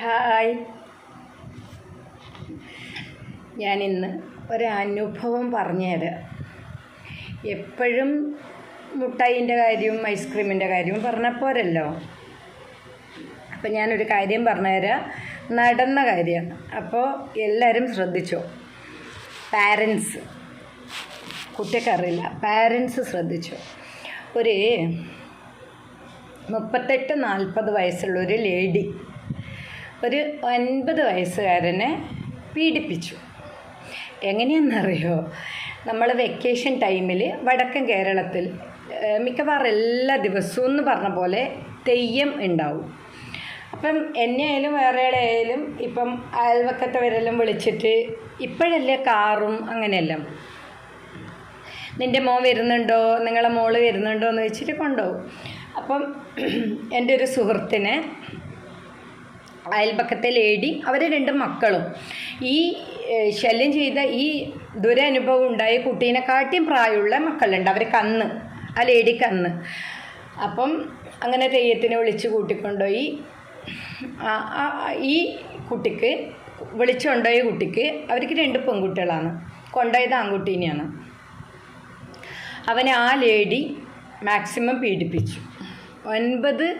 Hi. ഞാനിന്ന് ഒരനുഭവം പറഞ്ഞുതരാം എപ്പോഴും മുട്ടായിന്റെ കാര്യവും ഐസ്ക്രീമിന്റെ കാര്യവും പറഞ്ഞാൽ പോരല്ലോ. അപ്പം ഞാനൊരു കാര്യം പറഞ്ഞുതരാം നടന്ന കാര്യമാണ് അപ്പോൾ എല്ലാവരും ശ്രദ്ധിച്ചോ? പാരൻസ്. കുട്ടിക്കറിയില്ല പാരൻസ് ശ്രദ്ധിച്ചോ? ഒരു മുപ്പത്തെട്ട് നാൽപ്പത് വയസ്സുള്ളൊരു ലേഡി ഒരു ഒൻപത് വയസ്സുകാരനെ പീഡിപ്പിച്ചു. എങ്ങനെയെന്നറിയോ നമ്മൾ വെക്കേഷൻ ടൈമിൽ വടക്കൻ കേരളത്തിൽ മിക്കവാറും എല്ലാ ദിവസവും എന്ന് പറഞ്ഞ പോലെ തെയ്യം ഉണ്ടാവും. അപ്പം എന്നെ ആയാലും വേറെ ആയാലും ഇപ്പം അയൽവക്കത്തവരെല്ലാം വിളിച്ചിട്ട് ഇപ്പോഴല്ലേ കാറും അങ്ങനെയെല്ലാം? നിന്റെ മോൻ വരുന്നുണ്ടോ? നിങ്ങളെ മോൾ വരുന്നുണ്ടോ? എന്ന് വെച്ചിട്ട് കൊണ്ടുപോകും. അപ്പം എന്റെ ഒരു സുഹൃത്തിനെ അയൽപക്കത്തെ ലേഡി അവർ രണ്ട് മക്കളും. ഈ ശല്യം ചെയ്ത ഈ ദുരനുഭവം ഉണ്ടായ കുട്ടീനെ കാട്ടിയും പ്രായമുള്ള മക്കളുണ്ട്. അവർ കന്ന് ആ ലേഡി കന്ന്. അപ്പം അങ്ങനെ തെയ്യത്തിനെ വിളിച്ച് കൂട്ടിക്കൊണ്ടുപോയി. ഈ കുട്ടിക്ക് വിളിച്ചുണ്ടായ കുട്ടിക്ക് അവർക്ക് രണ്ട് പെൺകുട്ടികളാണ്. കൊണ്ടുപോയത് ആൺകുട്ടീനെയാണ്. അവനെ ആ ലേഡി മാക്സിമം പീഡിപ്പിച്ചു. ഒൻപത്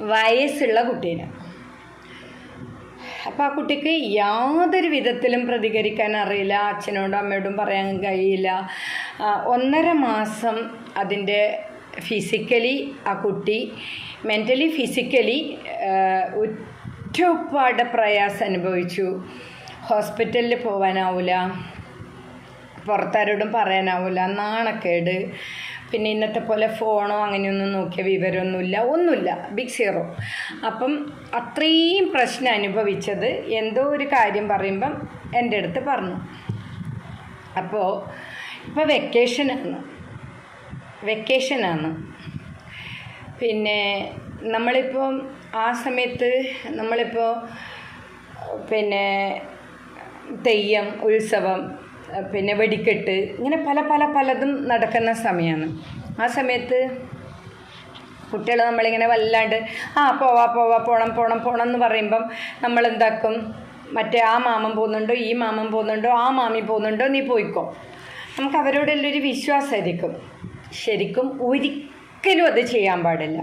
വയസ്സുള്ള കുട്ടീനെ. അപ്പോൾ ആ കുട്ടിക്ക് യാതൊരു വിധത്തിലും പ്രതികരിക്കാൻ അറിയില്ല. അച്ഛനോടും അമ്മയോടും പറയാൻ കഴിയില്ല. ഒന്നര മാസം അതിന്റെ ഫിസിക്കലി ആ കുട്ടി മെന്റലി ഫിസിക്കലി ഒറ്റപ്പാട് പ്രയാസം അനുഭവിച്ചു. ഹോസ്പിറ്റലിൽ പോകാനാവില്ല പുറത്താരോടും പറയാനാവില്ല നാണക്കേട്. പിന്നെ ഇന്നത്തെ പോലെ ഫോണോ അങ്ങനെയൊന്നും നോക്കിയ വിവരമൊന്നുമില്ല. ഒന്നുമില്ല. ബിഗ് സീറോ അപ്പം അത്രയും പ്രശ്നം അനുഭവിച്ചത് എന്തോ ഒരു കാര്യം പറയുമ്പം എന്റെ അടുത്ത് പറഞ്ഞു. അപ്പോൾ ഇപ്പോൾ വെക്കേഷനാണ് വെക്കേഷനാണ് പിന്നെ നമ്മളിപ്പോൾ ആ സമയത്ത് നമ്മളിപ്പോൾ പിന്നെ തെയ്യം ഉത്സവം പിന്നെ വെടിക്കെട്ട് ഇങ്ങനെ പല പല പലതും നടക്കുന്ന സമയമാണ് ആ സമയത്ത് കുട്ടികൾ നമ്മളിങ്ങനെ വല്ലാണ്ട് ആ പോവാ പോവാ പോണം പോണം പോണം എന്ന് പറയുമ്പം നമ്മൾ എന്താക്കും മറ്റേ ആ മാമൻ പോകുന്നുണ്ടോ ഈ മാമൻ പോകുന്നുണ്ടോ ആ മാമി പോകുന്നുണ്ടോ നീ പോയിക്കോ. നമുക്ക് അവരോടെല്ലാം ഒരു വിശ്വാസമായിരിക്കും ശരിക്കും ഒരിക്കലും അത് ചെയ്യാൻ പാടില്ല.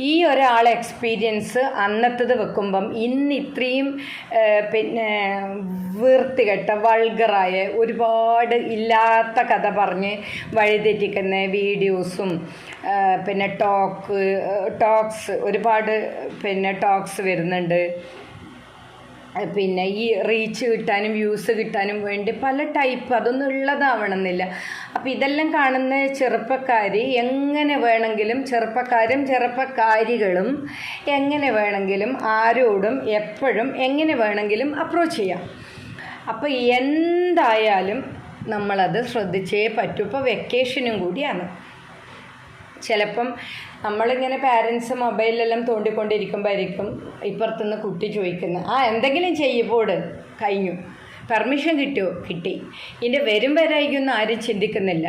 ഈ ഒരാളെ എക്സ്പീരിയൻസ് അന്നത്തത് വെക്കുമ്പം ഇന്ന് ഇത്രയും പിന്നെ വൃത്തികെട്ട വൾഗറായ ഒരുപാട് ഇല്ലാത്ത കഥ പറഞ്ഞ് വഴിതെറ്റിക്കുന്ന വീഡിയോസും പിന്നെ ടോക്ക് ടോക്സ് ഒരുപാട് പിന്നെ ടോക്സ് വരുന്നുണ്ട്. പിന്നെ ഈ റീച്ച് കിട്ടാനും വ്യൂസ് കിട്ടാനും വേണ്ടി പല ടൈപ്പ് അതൊന്നും ഉള്ളതാവണമെന്നില്ല. അപ്പോൾ ഇതെല്ലാം കാണുന്ന ചെറുപ്പക്കാർ എങ്ങനെ വേണമെങ്കിലും ചെറുപ്പക്കാരും ചെറുപ്പക്കാരികളും എങ്ങനെ വേണമെങ്കിലും ആരോടും എപ്പോഴും എങ്ങനെ വേണമെങ്കിലും അപ്രോച്ച് ചെയ്യാം. അപ്പോൾ എന്തായാലും നമ്മളത് ശ്രദ്ധിച്ചേ പറ്റൂ. ഇപ്പോൾ വെക്കേഷനും കൂടിയാണ്. ചിലപ്പം നമ്മളിങ്ങനെ പാരൻസ് മൊബൈലിലെല്ലാം തോണ്ടിക്കൊണ്ടിരിക്കുമ്പോഴായിരിക്കും ഇപ്പുറത്തുനിന്ന് കുട്ടി ചോദിക്കുന്നത് ആ എന്തെങ്കിലും ചെയ്യുമ്പോട് കഴിഞ്ഞു. പെർമിഷൻ കിട്ടുമോ കിട്ടി. ഇതിന്റെ വരും വരായിക്കൊന്നും ആരും ചിന്തിക്കുന്നില്ല.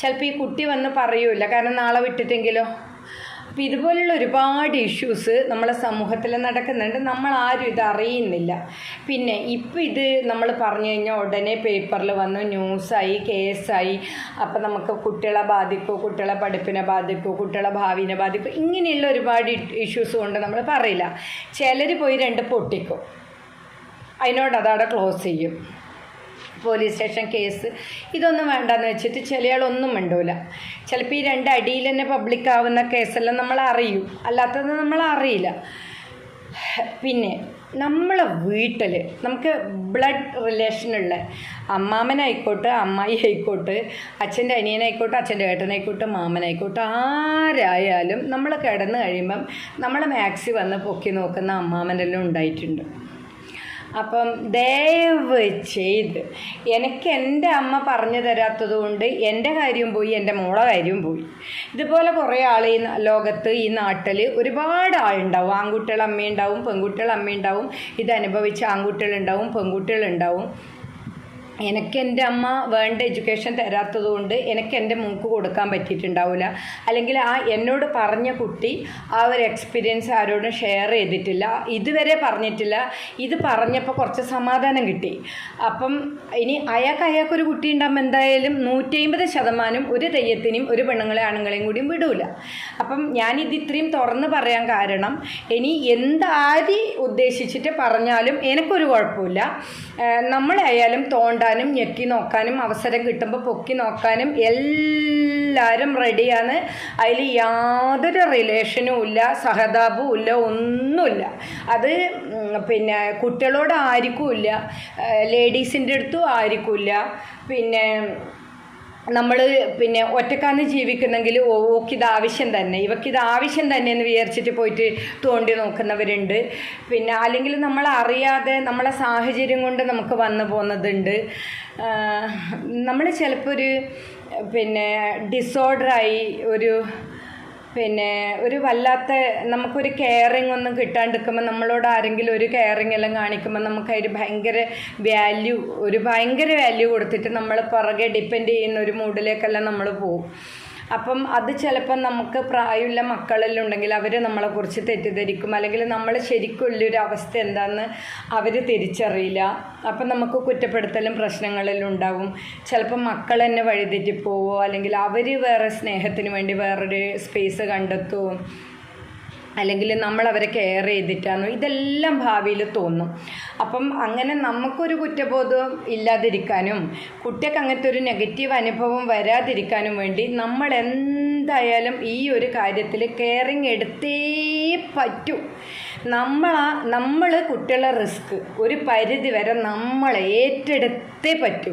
ചിലപ്പോൾ ഈ കുട്ടി വന്ന് പറയൂല. കാരണം നാളെ വിട്ടിട്ടെങ്കിലോ? അപ്പോൾ ഇതുപോലുള്ള ഒരുപാട് ഇഷ്യൂസ് നമ്മളെ സമൂഹത്തിൽ നടക്കുന്നുണ്ട്. നമ്മൾ ആരും ഇത് അറിയുന്നില്ല. പിന്നെ ഇപ്പോൾ ഇത് നമ്മൾ പറഞ്ഞു കഴിഞ്ഞാൽ ഉടനെ പേപ്പറിൽ വന്നു ന്യൂസായി കേസായി അപ്പോൾ നമുക്ക് കുട്ടികളെ ബാധിക്കൂ കുട്ടികളെ പഠിപ്പിനെ ബാധിക്കൂ കുട്ടികളെ ഭാവിനെ ബാധിക്കൂ ഇങ്ങനെയുള്ള ഒരുപാട് ഇഷ്യൂസ് കൊണ്ട് നമ്മൾ പറയില്ല. ചിലർ പോയി രണ്ട് പൊട്ടിക്കും. അതിനോട് അതവിടെ ക്ലോസ് ചെയ്യും. Police station case. ഇതൊന്നും വേണ്ടെന്ന് വെച്ചിട്ട് ചിലയാളൊന്നും മിണ്ടൂല. ചിലപ്പോൾ ഈ രണ്ട് അടിയിൽ തന്നെ പബ്ലിക് ആവുന്ന കേസെല്ലാം നമ്മൾ അറിയും. അല്ലാത്തത് നമ്മൾ അറിയില്ല. പിന്നെ നമ്മളെ വീട്ടിൽ നമുക്ക് ബ്ലഡ് റിലേഷനുള്ള അമ്മാമനായിക്കോട്ടെ അമ്മായി ആയിക്കോട്ടെ അച്ഛന്റെ അനിയനായിക്കോട്ടെ അച്ഛന്റെ ഏട്ടനായിക്കോട്ടെ മാമനായിക്കോട്ടെ ആരായാലും നമ്മൾ കിടന്ന് കഴിയുമ്പം നമ്മൾ മാക്സി വന്ന് പൊക്കി നോക്കുന്ന അമ്മാമനെല്ലാം ഉണ്ടായിട്ടുണ്ട്. അപ്പം ദയവ് ചെയ്ത് എനിക്ക് എന്റെ അമ്മ പറഞ്ഞു തരാത്തത് കൊണ്ട് എന്റെ കാര്യം പോയി എന്റെ മോളെ കാര്യം പോയി. ഇതുപോലെ കുറേ ആൾ ഈ ലോകത്ത് ഈ നാട്ടിൽ ഒരുപാട് ആളുണ്ടാവും. ആൺകുട്ടികൾ അമ്മയുണ്ടാവും പെൺകുട്ടികൾ അമ്മയുണ്ടാവും. ഇത് ആൺകുട്ടികളുണ്ടാവും പെൺകുട്ടികളുണ്ടാവും. എനിക്ക് എന്റെ അമ്മ വേണ്ട എഡ്യൂക്കേഷൻ തരാത്തത് കൊണ്ട് എനിക്ക് എന്റെ മൂക്ക് കൊടുക്കാൻ പറ്റിയിട്ടുണ്ടാവില്ല അല്ലെങ്കിൽ ആ എന്നോട് പറഞ്ഞ കുട്ടി ആ ഒരു എക്സ്പീരിയൻസ് ആരോടും ഷെയർ ചെയ്തിട്ടില്ല. ഇതുവരെ പറഞ്ഞിട്ടില്ല. ഇത് പറഞ്ഞപ്പോൾ കുറച്ച് സമാധാനം കിട്ടി. അപ്പം ഇനി അയാൾക്ക് അയാൾക്കൊരു കുട്ടി ഉണ്ടാകുമ്പോൾ എന്തായാലും നൂറ്റി അമ്പത് ശതമാനം ഒരു തെയ്യത്തിനും ഒരു പെണ്ണുങ്ങളെ ആണുങ്ങളെയും കൂടിയും വിടൂല. അപ്പം ഞാനിത് ഇത്രയും തുറന്ന് പറയാൻ കാരണം ഇനി എന്താരി ഉദ്ദേശിച്ചിട്ട് പറഞ്ഞാലും എനിക്കൊരു കുഴപ്പമില്ല. നമ്മളായാലും നമ്മളായാലും തോണ്ടാനും ഞെക്കി നോക്കാനും അവസരം കിട്ടുമ്പോൾ പൊക്കി നോക്കാനും എല്ലാവരും റെഡിയാണ് അതിൽ യാതൊരു റിലേഷനും ഇല്ല സഹതാപവും ഇല്ല ഒന്നുമില്ല. അത് പിന്നെ കുട്ടികളോട് ആർക്കും ഇല്ല. ലേഡീസിന്റെ അടുത്തും ആർക്കും ഇല്ല. പിന്നെ നമ്മൾ പിന്നെ ഒറ്റക്കാന്ന് ജീവിക്കുന്നെങ്കിൽ ഓക്കിത് ആവശ്യം തന്നെ. ഇവക്കിത് ആവശ്യം തന്നെ എന്ന് വിചാരിച്ചിട്ട് പോയിട്ട് തോണ്ടി നോക്കുന്നവരുണ്ട്. പിന്നെ അല്ലെങ്കിൽ നമ്മൾ അറിയാതെ നമ്മളെ സാഹചര്യം കൊണ്ട് നമുക്ക് വന്നു പോകുന്നതുണ്ട്. നമ്മൾ ചിലപ്പോൾ ഒരു പിന്നെ ഡിസോർഡറായി ഒരു പിന്നെ ഒരു വല്ലാത്ത നമുക്കൊരു കെയറിങ് ഒന്നും കിട്ടാണ്ടിരിക്കുമ്പോൾ നമ്മളോട് ആരെങ്കിലും ഒരു കെയറിങ് എല്ലാം കാണിക്കുമ്പോൾ നമുക്ക് അതിന് ഭയങ്കര വാല്യൂ ഒരു ഭയങ്കര വാല്യൂ കൊടുത്തിട്ട് നമ്മൾ പുറകെ ഡിപ്പെൻഡ് ചെയ്യുന്ന ഒരു മൂഡിലേക്കെല്ലാം നമ്മൾ പോകും അപ്പം അത് ചിലപ്പം നമുക്ക് പ്രായമുള്ള മക്കളെല്ലാം ഉണ്ടെങ്കിൽ അവർ നമ്മളെക്കുറിച്ച് തെറ്റിദ്ധരിക്കും. അല്ലെങ്കിൽ നമ്മൾ ശരിക്കും ശരിക്കുള്ളൊരു അവസ്ഥ എന്താണെന്ന് അവർ തിരിച്ചറിയില്ല. അപ്പം നമുക്ക് കുറ്റപ്പെടുത്തലും പ്രശ്നങ്ങളെല്ലാം ഉണ്ടാവും. ചിലപ്പം മക്കൾ തന്നെ വഴിതെറ്റിപ്പോവോ? അല്ലെങ്കിൽ അവർ വേറെ സ്നേഹത്തിന് വേണ്ടി വേറൊരു സ്പേസ് കണ്ടെത്തുമോ അല്ലെങ്കിൽ നമ്മൾ അവരെ കെയർ ചെയ്തിട്ടാണോ? ഇതെല്ലാം ഭാവിയിൽ തോന്നും. അപ്പം അങ്ങനെ നമുക്കൊരു കുറ്റബോധം ഇല്ലാതിരിക്കാനും കുട്ടിക്ക് അങ്ങനത്തെ ഒരു നെഗറ്റീവ് അനുഭവം വരാതിരിക്കാനും വേണ്ടി നമ്മൾ എന്തായാലും ഈ ഒരു കാര്യത്തിൽ കെയറിങ് എടുത്തേ പറ്റൂ. നമ്മളാ നമ്മൾ കുട്ടികളെ റിസ്ക് ഒരു പരിധി വരെ നമ്മൾ ഏറ്റെടുത്തേ പറ്റൂ.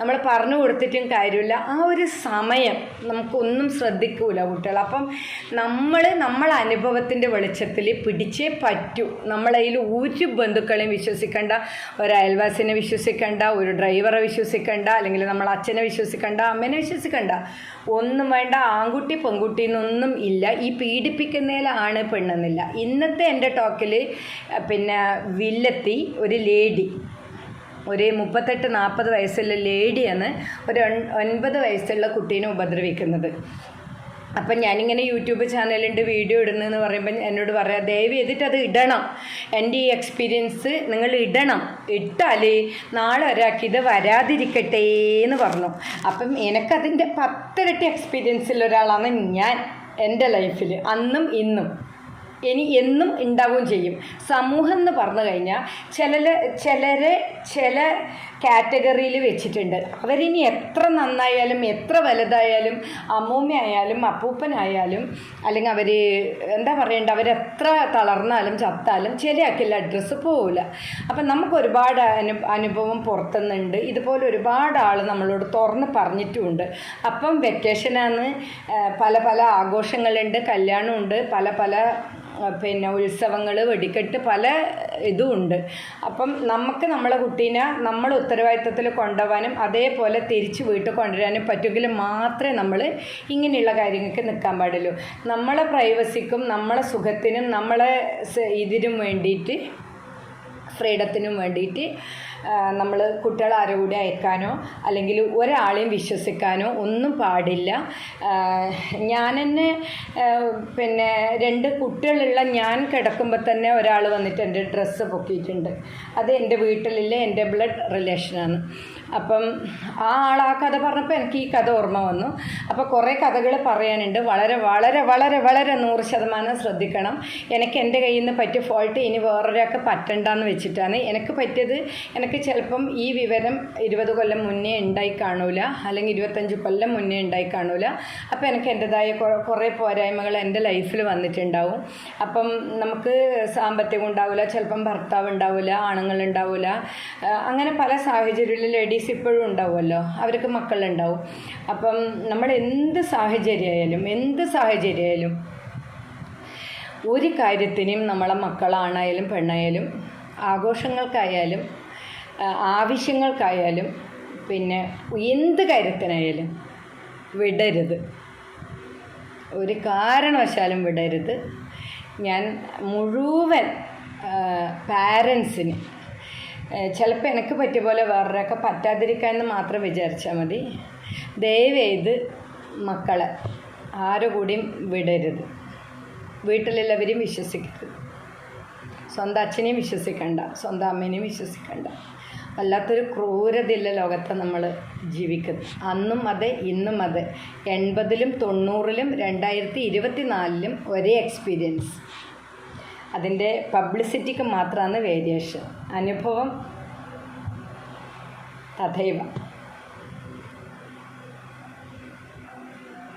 നമ്മൾ പറഞ്ഞു കൊടുത്തിട്ടും കാര്യമില്ല. ആ ഒരു സമയം നമുക്കൊന്നും ശ്രദ്ധിക്കൂല കുട്ടികൾ അപ്പം നമ്മൾ നമ്മൾ അനുഭവത്തിന്റെ വെളിച്ചത്തിൽ പിടിച്ചേ പറ്റൂ. നമ്മളതിൽ ഒരു ബന്ധുക്കളെയും വിശ്വസിക്കേണ്ട ഒരു അയൽവാസിനെ വിശ്വസിക്കേണ്ട ഒരു ഡ്രൈവറെ വിശ്വസിക്കേണ്ട അല്ലെങ്കിൽ നമ്മൾ അച്ഛനെ വിശ്വസിക്കേണ്ട അമ്മേനെ വിശ്വസിക്കേണ്ട. ഒന്നും വേണ്ട ആൺകുട്ടി പെൺകുട്ടി എന്നൊന്നും ഇല്ല. ഈ പീഡിപ്പിക്കുന്നതിലാണ് പെണ്ണെന്നില്ല. ഇന്നത്തെ എന്റെ ടോക്കിൽ പിന്നെ വില്ലത്തി ഒരു ലേഡി. ഒരു മുപ്പത്തെട്ട് നാൽപ്പത് വയസ്സുള്ള ലേഡിയാണ് ഒരു ഒൻ- ഒൻപത് വയസ്സുള്ള കുട്ടീനെ ഉപദ്രവിക്കുന്നത്. അപ്പം ഞാനിങ്ങനെ യൂട്യൂബ് ചാനലുണ്ട് വീഡിയോ ഇടുന്നതെന്ന് പറയുമ്പോൾ എന്നോട് പറയാം ദയവ് ചെയ്തിട്ട് അത് ഇടണം. എന്റെ ഈ എക്സ്പീരിയൻസ് നിങ്ങൾ ഇടണം. ഇട്ടാൽ നാളെ ഒരാൾക്ക് ഇത് വരാതിരിക്കട്ടെ എന്ന് പറഞ്ഞു. അപ്പം എനിക്കതിന്റെ പത്തിരട്ടി എക്സ്പീരിയൻസിൽ ഒരാളാണ് ഞാൻ എന്റെ ലൈഫിൽ അന്നും ഇന്നും. ഇനി എന്നും ഉണ്ടാവുകയും ചെയ്യും. സമൂഹം എന്ന് പറഞ്ഞു കഴിഞ്ഞാൽ ചില ചിലരെ ചില കാറ്റഗറിയിൽ വെച്ചിട്ടുണ്ട്. അവരിനി എത്ര നന്നായാലും എത്ര വലുതായാലും അമ്മൂമ്മയായാലും അപ്പൂപ്പനായാലും അല്ലെങ്കിൽ അവർ എന്താ പറയണ്ട അവരെത്ര തളർന്നാലും ചത്താലും ശരിയാക്കില്ല അഡ്രസ്സ് പോവില്ല അപ്പം നമുക്ക് ഒരുപാട് അനു അനുഭവം പുറത്തുനിന്നുണ്ട് ഇതുപോലെ ഒരുപാട് ആൾ നമ്മളോട് തുറന്ന് പറഞ്ഞിട്ടുമുണ്ട്. അപ്പം വെക്കേഷനാണ് പല പല ആഘോഷങ്ങളുണ്ട് കല്യാണമുണ്ട് പല പല പിന്നെ ഉത്സവങ്ങൾ വെടിക്കെട്ട് പല ഇതും ഉണ്ട് അപ്പം നമുക്ക് നമ്മളെ കുട്ടീനെ നമ്മൾ ഉത്തരവാദിത്തത്തിൽ കൊണ്ടുപോകാനും അതേപോലെ തിരിച്ച് വീട്ടിൽ കൊണ്ടുവരാനും പറ്റുമെങ്കിൽ മാത്രമേ നമ്മൾ ഇങ്ങനെയുള്ള കാര്യങ്ങൾക്ക് നിൽക്കാൻ പാടുള്ളൂ. നമ്മളെ പ്രൈവസിക്കും നമ്മളെ സുഖത്തിനും നമ്മളെ ഇതിനും വേണ്ടിയിട്ട് ഫ്രീഡത്തിനും വേണ്ടിയിട്ട് നമ്മൾ കുട്ടികൾ ആരോ കൂടി അയക്കാനോ അല്ലെങ്കിൽ ഒരാളെയും വിശ്വസിക്കാനോ ഒന്നും പാടില്ല. ഞാൻ തന്നെ പിന്നെ രണ്ട് കുട്ടികളുള്ള ഞാൻ കിടക്കുമ്പോൾ തന്നെ ഒരാൾ വന്നിട്ട് എന്റെ ഡ്രസ്സ് പൊക്കിയിട്ടുണ്ട്. അത് എന്റെ വീട്ടിലുള്ള എന്റെ ബ്ലഡ് റിലേഷനാണ് അപ്പം ആ ആൾ ആ കഥ പറഞ്ഞപ്പോൾ എനിക്ക് ഈ കഥ ഓർമ്മ വന്നു. അപ്പോൾ കുറേ കഥകൾ പറയാനുണ്ട്. വളരെ വളരെ വളരെ വളരെ നൂറ് ശതമാനം ശ്രദ്ധിക്കണം. എനിക്ക് എന്റെ കയ്യിൽ നിന്ന് പറ്റിയ ഫോൾട്ട് ഇനി വേറൊരാൾക്ക് പറ്റണ്ടെന്ന് വെച്ചിട്ടാണ്. എനിക്ക് പറ്റിയത് എനിക്ക് ചിലപ്പം ഈ വിവരം ഇരുപത് കൊല്ലം മുന്നേ ഉണ്ടായി കാണൂല അല്ലെങ്കിൽ ഇരുപത്തഞ്ച് കൊല്ലം മുന്നേ ഉണ്ടായി കാണൂല. അപ്പോൾ എനിക്ക് എന്റെതായ കുറേ- പോരായ്മകൾ എന്റെ ലൈഫിൽ വന്നിട്ടുണ്ടാവും. അപ്പം നമുക്ക് സാമ്പത്തികം ഉണ്ടാവില്ല ചിലപ്പം ഭർത്താവ് ഉണ്ടാവില്ല ആണുങ്ങൾ ഉണ്ടാവില്ല അങ്ങനെ പല സാഹചര്യങ്ങളിൽ ലേഡീസ് ഇപ്പോഴും ഉണ്ടാവുമല്ലോ അവർക്ക് മക്കളുണ്ടാവും. അപ്പം നമ്മൾ എന്ത് സാഹചര്യമായാലും എന്ത് സാഹചര്യമായാലും ഒരു കാര്യത്തിനും നമ്മളെ മക്കളാണായാലും പെണ്ണായാലും ആഘോഷങ്ങൾക്കായാലും ആവശ്യങ്ങൾക്കായാലും പിന്നെ എന്ത് കാര്യത്തിനായാലും വിടരുത്. ഒരു കാരണവശാലും വിടരുത്. ഞാൻ മുഴുവൻ പാരൻസിന് ചിലപ്പോൾ എനിക്ക് പറ്റിയ പോലെ വേറൊരാൾക്ക് പറ്റാതിരിക്കാമെന്ന് മാത്രം വിചാരിച്ചാൽ മതി. ദയവേത് മക്കളെ ആരും കൂടിയും വിടരുത്. വീട്ടിലുള്ളവരെയും വിശ്വസിക്കരുത്. സ്വന്തം അച്ഛനെയും വിശ്വസിക്കണ്ട സ്വന്തം അമ്മേനെയും വിശ്വസിക്കണ്ട. വല്ലാത്തൊരു ക്രൂരതയുള്ള ലോകത്ത് നമ്മൾ ജീവിക്കുന്നത്. അന്നും അതെ ഇന്നും അതെ. എൺപതിലും തൊണ്ണൂറിലും രണ്ടായിരത്തി ഇരുപത്തി നാലിലും ഒരേ എക്സ്പീരിയൻസ് അതിന്റെ പബ്ലിസിറ്റിക്ക് മാത്രമാണ് വേരിയേഷൻ അനുഭവം തഥൈവ.